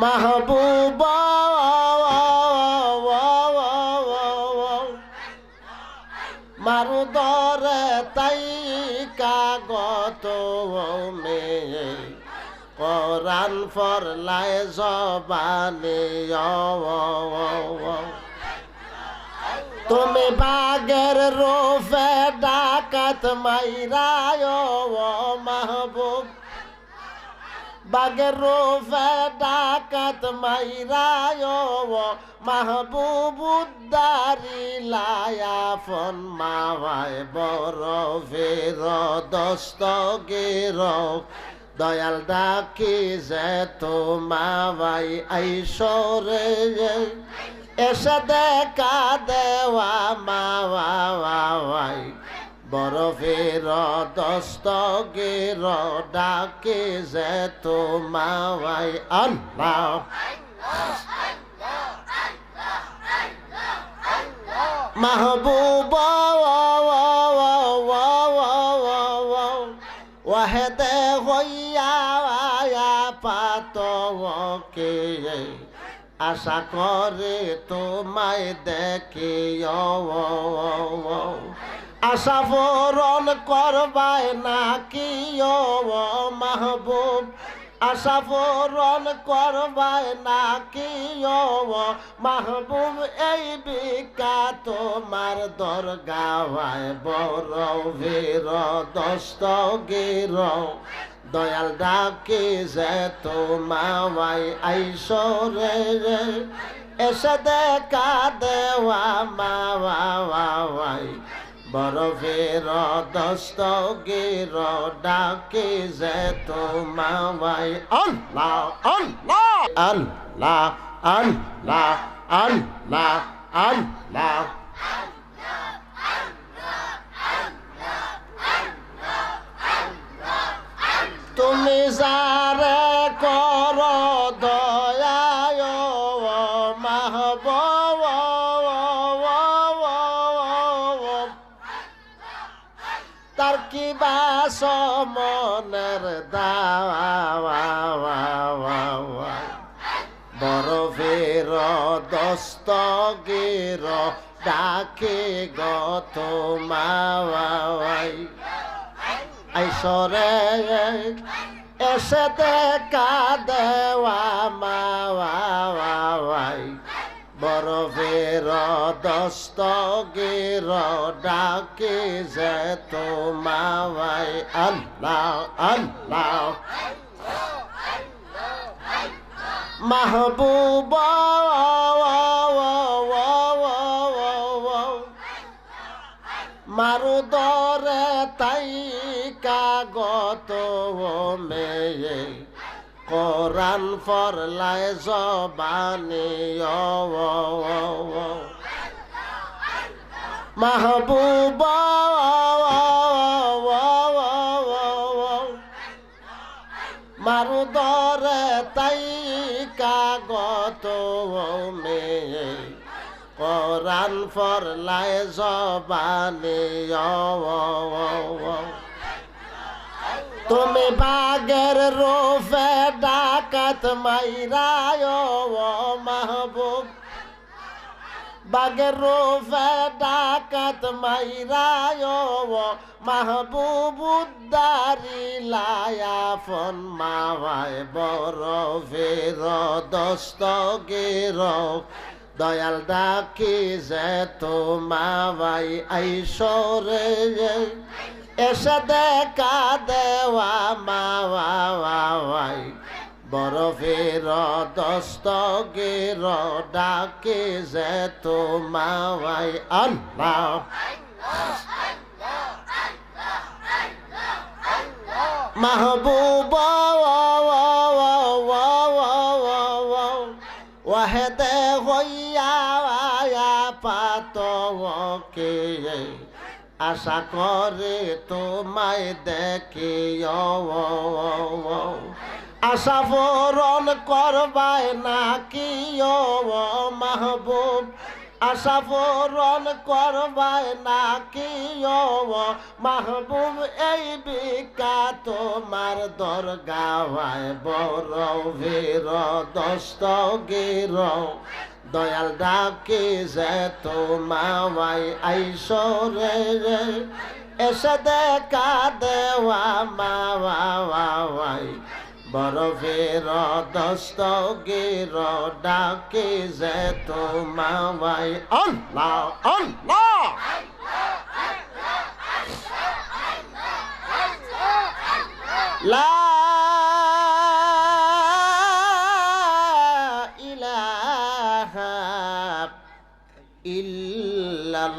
মাহবুবা মারুদরে তাই কাগত মেয়ে কোরআন ফরলায় জবানে তুমি বাগের রোফে ডাকাত মাইরায় মাহবুব। বাগের রোফে ডাকাত মাইরায় মাহবুবুদ্দারি লায়া ফন মাওয়ায় বড় ফের দস্তগের দয়াল ডাকি যে তোমায় আইসরে এসে দেখা দেওয়া মাওয়াই বরফের দস্তগের ডাকে যে তোমায় আল্লাহ। মাহবুব ওয়াহেদে হইয়া পাতকে আশা করে তোমায় দেখে আশা পূরণ করবায় নাকি ও মাহবুব? আশা পূরণ করবায় নাকি ও মাহবুব? এই বিকা তোমার দরগাওয়ায় বড় ভীর দস্তগীর দয়াল ডাকে যে তোমায় আইসরে এসে দেখা দেওয়া মাওয়াই বরফের দস্তগীর ডাকে যে তোমায় আল্লাহ আল্লাহ আল্লাহ আল্লাহ আল্লাহ আল্লাহ। তুমি যারে তার কি বাস মনের দাওয়া? বরফের দস্তগের ডাকে গত মাওয়াই আইসরে এসে দেখা দেওয়া দস্তগের ডাকে যে তোমায় আল্লাহ আল্লাহ। মাহবুব মারুদরে তাই কাগত মেয়ে। কোরআন ফরলায় জবানি মাহবুব মারুদরে তাই কাগত মেয়ে কোরআন ফরলায় জবানি তুমি বাগের রোফে ডাকাত মাইরায় মাহবুব। বাগের রোফে ডাকাত মাইরায় মাহবুবুদ্দারি লায়া ফন মাওয়ায় ফের দস্তগের দয়াল ডাকি যে তোমায় আইসরে এসে দেখা দেওয়া মাওয়াই বরফের দস্তগের ডাকে যে তোমায় আল্লাহ। মাহবুব ওয়াহেদে হইয়া পাতকে আশা করে তোমায় দেখে আশা পূরণ করবায় নাকি ও মাহবুব? আশা পূরণ করবায় নাকি ও মাহবুব? এই বিকা তোমার দরগাওয়ায় বড় ভীর দস্তগীর দয়াল ডাকি যে তোমায় আইসরে রে এসে দেখা দেওয়া মাওয়াই বরফের দস্তগীর ডাকি যে তোমায় আল্লাহ আল্লাহ। লা ইলাহা ইল্লাল্লাহ।